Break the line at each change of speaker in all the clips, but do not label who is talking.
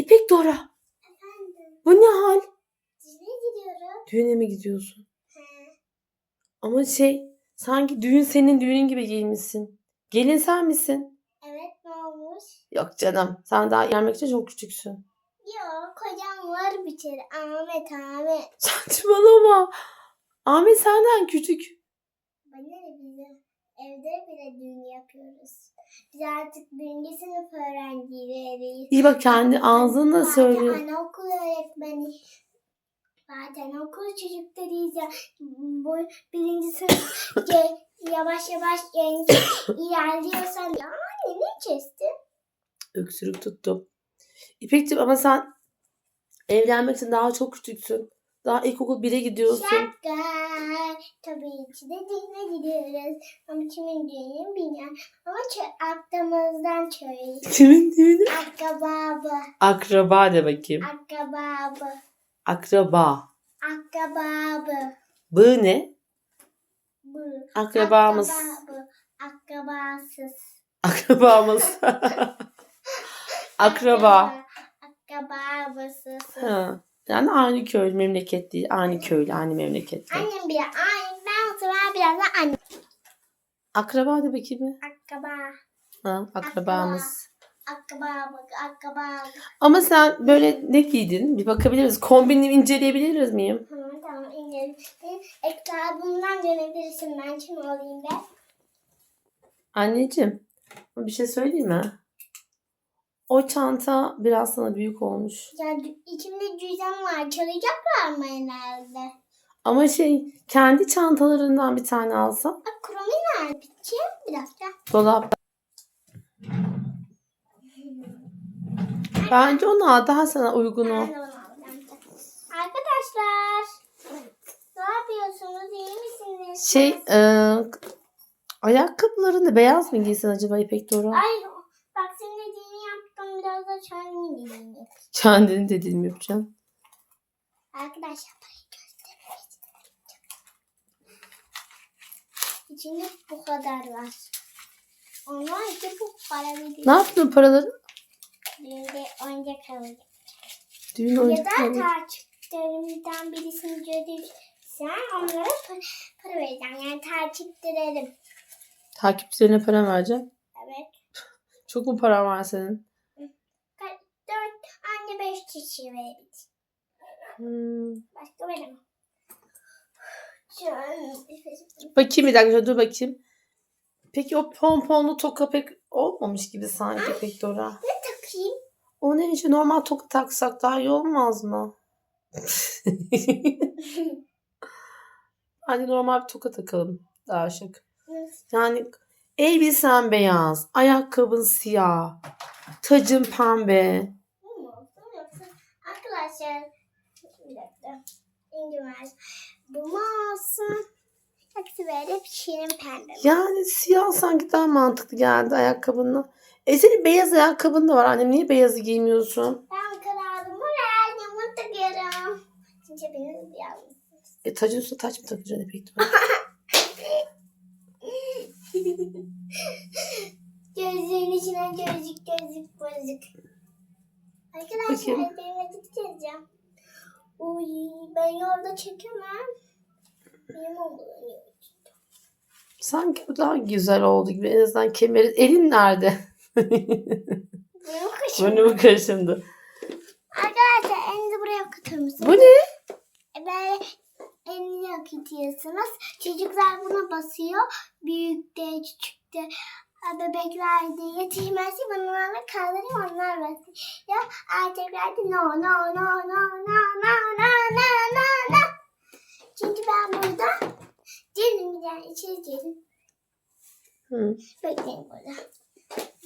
İpek Dora.
Efendim,
Bu ne hal?
düğüne gidiyorum.
Düğüne mi gidiyorsun?
He.
Ama şey sanki düğün senin düğünün gibi giyinmişsin. Gelin sen misin?
Evet, ne olmuş?
Yok canım. Sen daha gelmek için çok küçüksün.
Yok, kocam var bir kere. Ahmet, Ahmet.
Saçmalama. Ahmet senden küçük.
Bana ne bizim evde bile düğün yapıyoruz. Biz artık birinci sınıf öğrencileriyiz.
İyi bak kendi ağzınla
Zaten
söylüyor.
anaokul öğretmeni. Zaten okul çocuklarıyız ya. Bu birinci sınıf yavaş yavaş genç ilerliyorsan ya anne ne kestin?
Öksürük tuttum. İpekciğim ama sen evlenmek için daha çok küçüksün. Daha ilkokul 1'e gidiyorsun.
Şaka. Tabii ki de düğüne gidiyoruz. Ama kimin düğünü bilmiyorum. Ama aklımızdan çöreyiz.
Kimin düğünü?
Akrababı.
Akraba de bakayım.
Akrababı.
Akraba.
Akrababı.
Bu ne?
Bu.
Akrabamız.
Akrababı. Akrabasız.
Akrabamız. Akraba.
Akrababasız.
Ha. Yani aynı köy, memleket değil. Aynı köylü, aynı memleketli.
Annem bile aynı. Ben o zaman biraz da anne.
Akraba de bakayım mı?
Akraba.
Ha, akrabamız.
Akraba bak. Akraba.
Ama sen böyle ne giydin? Bir bakabiliriz. Kombini inceleyebiliriz miyim?
Tamam tamam inelim. Etrafımdan dönebilirsin. Ben kim olayım be?
Anneciğim, bir şey söyleyeyim mi? O çanta biraz sana büyük olmuş.
Ya içimde cüzdan var. Çalacaklar mı herhalde?
Ama şey, kendi çantalarından bir tane alsan.
Kromi nerede? Bir dakika.
Dolap. Bence onu al. Daha sana uygun o.
Arkadaşlar. Ne yapıyorsunuz? İyi misiniz?
Şey, e, ayakkabılarını beyaz mı giysin acaba İpek Dora?
Ay bak senin dediğini yaptım. Biraz da kendimi dediğini yapayım.
Kendini dediğimi yapacağım.
Arkadaşlar parayı göstermek İçinde bu kadar var. Onlar iki bu para.
Ne yaptın paraları?
Düğünde oyuncak alacak.
Düğün
Ya da
oyuncakları.
takipçilerimizden birisini görürsen onlara para, para vereceğim. Yani takipçilerim.
Takipçilerine para vereceğim.
Evet.
Çok mu para var senin?
Anne beş kişi verebilir.
Hmm.
Başka veremem.
Bakayım bir dakika dur bakayım. Peki o pomponlu toka pek olmamış gibi sanki İpek Dora.
Takayım.
O ne işte normal toka taksak daha iyi olmaz mı? Hadi normal bir toka takalım. Daha şık. Yani elbisen beyaz, ayakkabın siyah, tacın pembe.
Bu mu olsun yoksa arkadaşlar bir dakika indirmez. Bu olsun? Yoksa böyle şirin pembe?
Yani siyah sanki daha mantıklı geldi ayakkabınla. E senin beyaz ayakkabın da var annem. Niye beyazı giymiyorsun?
Ben kararımı verdim. Bunu takıyorum. Çünkü benim yalnız.
E tacın üstüne taç mı takacaksın Dora?
Gözlüğün içine gözlük gözlük gözlük. Arkadaşlar
Bakayım.
gideceğiz ya. Uy ben yolda çekemem. Benim oluyor.
Sanki bu daha güzel oldu gibi. En azından kemeri... Elin nerede?
Benim kaşım.
Kaşındı?
Arkadaşlar elinizi buraya mısınız?
Bu ne?
E, Böyle elinizi akıtıyorsunuz. Çocuklar buna basıyor. Büyük de küçük de bebekler de yetişmezse bunlarla kaldırıyor onlar basıyor. Erkekler de no no no no no no no no no no. Çünkü ben burada gelin yani içeri gelin.
Hı.
Bekleyin burada.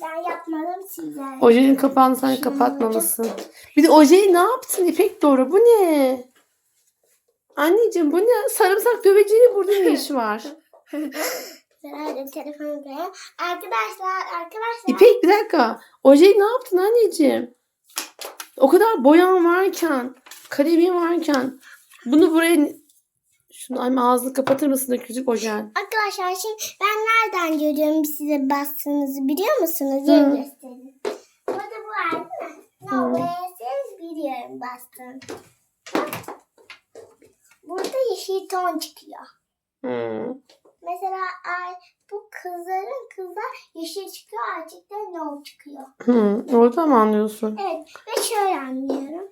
Ben yapmadım sizler.
Ojenin kapağını sen kapatmamışsın. Bir de ojeyi ne yaptın İpek Doğru? Bu ne? Anneciğim bu ne? Sarımsak döveceğinin burada ne işi var?
Herhalde telefonu buraya. Arkadaşlar arkadaşlar.
İpek bir dakika. Ojeyi ne yaptın anneciğim? O kadar boyan varken, kalemin varken bunu buraya şunu ay ağzını kapatır mısın da küçük ojen?
Arkadaşlar şimdi ben nereden görüyorum size bastığınızı biliyor musunuz? Gelin göstereyim. Burada bu var değil mi? No
Hı.
V'si bastın. Burada yeşil ton çıkıyor.
Hmm.
Mesela ay, bu kızların kızlar yeşil çıkıyor, erkekler ne çıkıyor.
Hmm. Orada mı anlıyorsun?
Evet ve şöyle anlıyorum.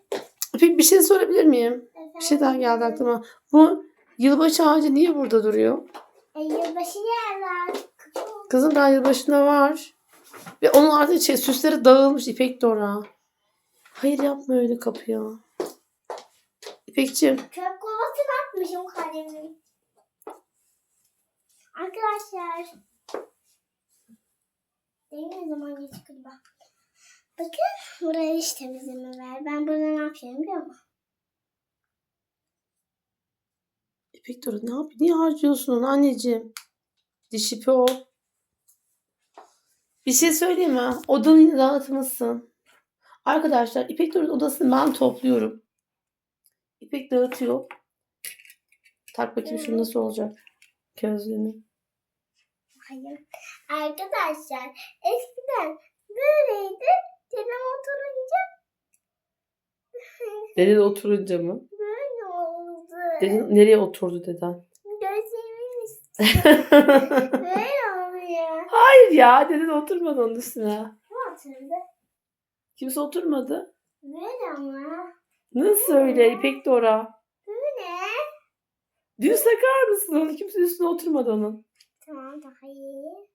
Peki bir şey sorabilir miyim? Bir şey daha
Efendim?
geldi aklıma. Bu yılbaşı ağacı niye burada duruyor?
E, yılbaşı yerler.
Kızım daha yılbaşında var. Ve onun artık şey, süsleri dağılmış İpek Dora. Hayır yapma öyle kapıya. İpekciğim.
Çöp kovasına atmışım kalemi. Arkadaşlar. Değil mi zaman geçti bak. Bakın buraya hiç temizleme var. Ben burada ne yapıyorum biliyor musun?
İpek Dora ne yapıyorsun? Niye harcıyorsun onu anneciğim? Dişipi o. Bir şey söyleyeyim mi? Odanı yine dağıtmışsın. Arkadaşlar İpek Dora'nın odasını ben topluyorum. İpek dağıtıyor. Tak bakayım şunu nasıl olacak. Gözlüğünü.
Hayır. Arkadaşlar eskiden böyleydi. Dedem oturunca
Dede oturunca mı?
böyle oldu.
Dede nereye oturdu deden?
Gözlerimin üstü böyle oluyor.
Hayır ya dede de oturmadı onun üstüne.
Bu oturdu.
Kimse oturmadı.
Böyle ama.
Nasıl öyle İpek Dora? Düz takar mısın onu? Kimse üstüne oturmadı onun.
Tamam daha iyi.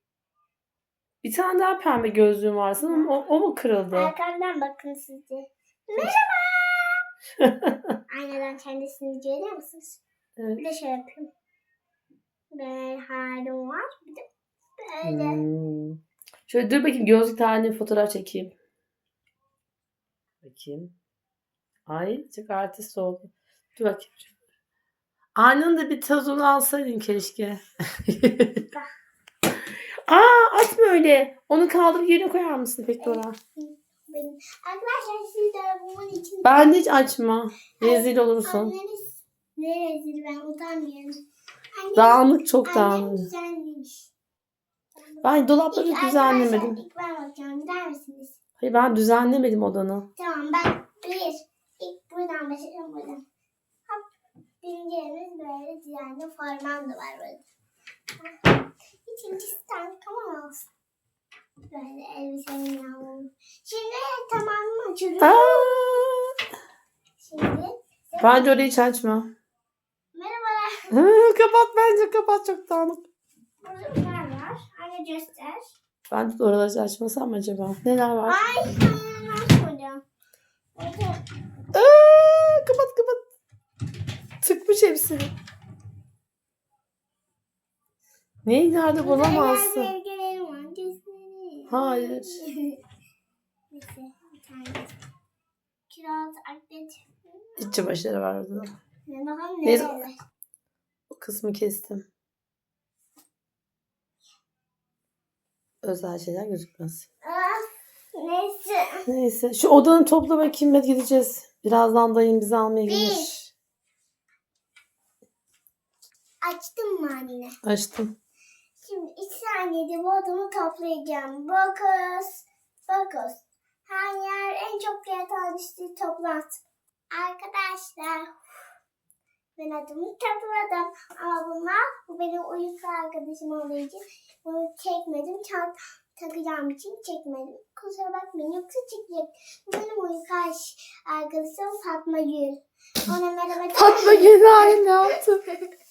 Bir tane daha pembe gözlüğüm var sanırım. O, o mu kırıldı?
Arkamdan bakın size. Merhaba. Aynadan kendisini görüyor musunuz?
Evet.
Bir de şöyle yapıyorum. Böyle halim var. Bir de böyle.
Hmm. Şöyle dur bakayım gözlük bir fotoğraf çekeyim. Bakayım. Ay çok artist oldu. Dur bakayım. Anın da bir tozunu alsaydın keşke. Aa atma öyle. Onu kaldırıp yerine koyar mısın peki Dora?
Benim. Arkadaşlar siz de bunun için
Ben hiç açma. Rezil olursun.
anneniz ne rezil ben utanmıyorum. Annem,
Dağınık çok dağınık.
düzenlemiş.
Ben dolapları
İlk
düzenlemedim.
arkadaşlar, ilk ben bakacağım. Gider misiniz?
Hayır ben düzenlemedim odanı.
Tamam ben bir. İlk buradan başlayalım buradan. Yerimiz böyle düzenli forman da var. Hop. İkincisi tamam olsun. Böyle elbisenin yağmuru. Şimdi tamamını açıyoruz.
Aa,
Şimdi
bence orayı hiç açma.
merhabalar.
Kapat bence kapat çok dağınık.
Burada neler var? Anne göster.
Ben de oraları açmasam acaba? Neler var?
Ay ben açmadım. Burada
Aa, kapat kapat. Tıkmış hepsini. Neyi nerede bulamazsın? Hayır. İç çamaşırı var orada.
Ne bakalım
Neyse. O kısmı kestim. Özel şeyler gözükmez.
Ah, Neyse.
Neyse. Şu odanı topla bakayım. Hadi gideceğiz. Birazdan dayım bizi almaya
Bir. Açtım mı anne?
Açtım.
Şimdi iki saniyede bu adamı toplayacağım. Bakız. Bakız. Her yer en çok yatan üstü toplat. Arkadaşlar. Ben adımı topladım. Ama bunlar bu benim uyku arkadaşım olduğu için bunu çekmedim. Çant takacağım için çekmedim. Kusura bakmayın yoksa çekecek. Benim uyku arkadaşım Fatma Gül. Ona merhaba.
Fatma Gül ne yaptı?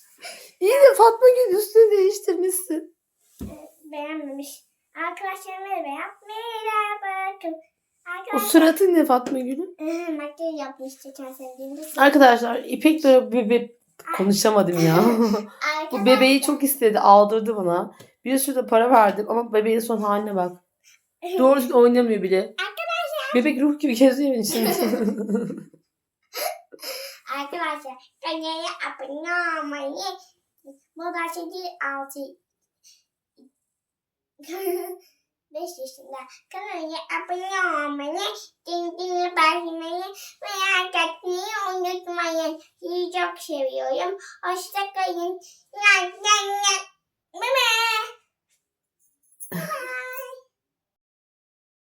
İyi de Fatma Gül üstünü değiştirmişsin.
Beğenmemiş. Arkadaşlar merhaba yap. Merhaba.
O
Arkadaşlar.
suratı ne Fatma Gül'ün?
Makyaj yapmış geçen sevdiğimde.
Arkadaşlar İpek de bebe konuşamadım ya. Bu bebeği çok istedi. Aldırdı bana. Bir sürü de para verdim ama bebeğin son haline bak. Doğru düzgün oynamıyor bile. Bebek ruh gibi geziyor evin içinde.
Arkadaşlar kanala abone olmayı. Bu da şimdi 6 5 yaşında kanala abone olmayı, dingdini basmayı ve atmayı unutmayın. Sizi çok seviyorum. Hoşçakalın. Bye bye.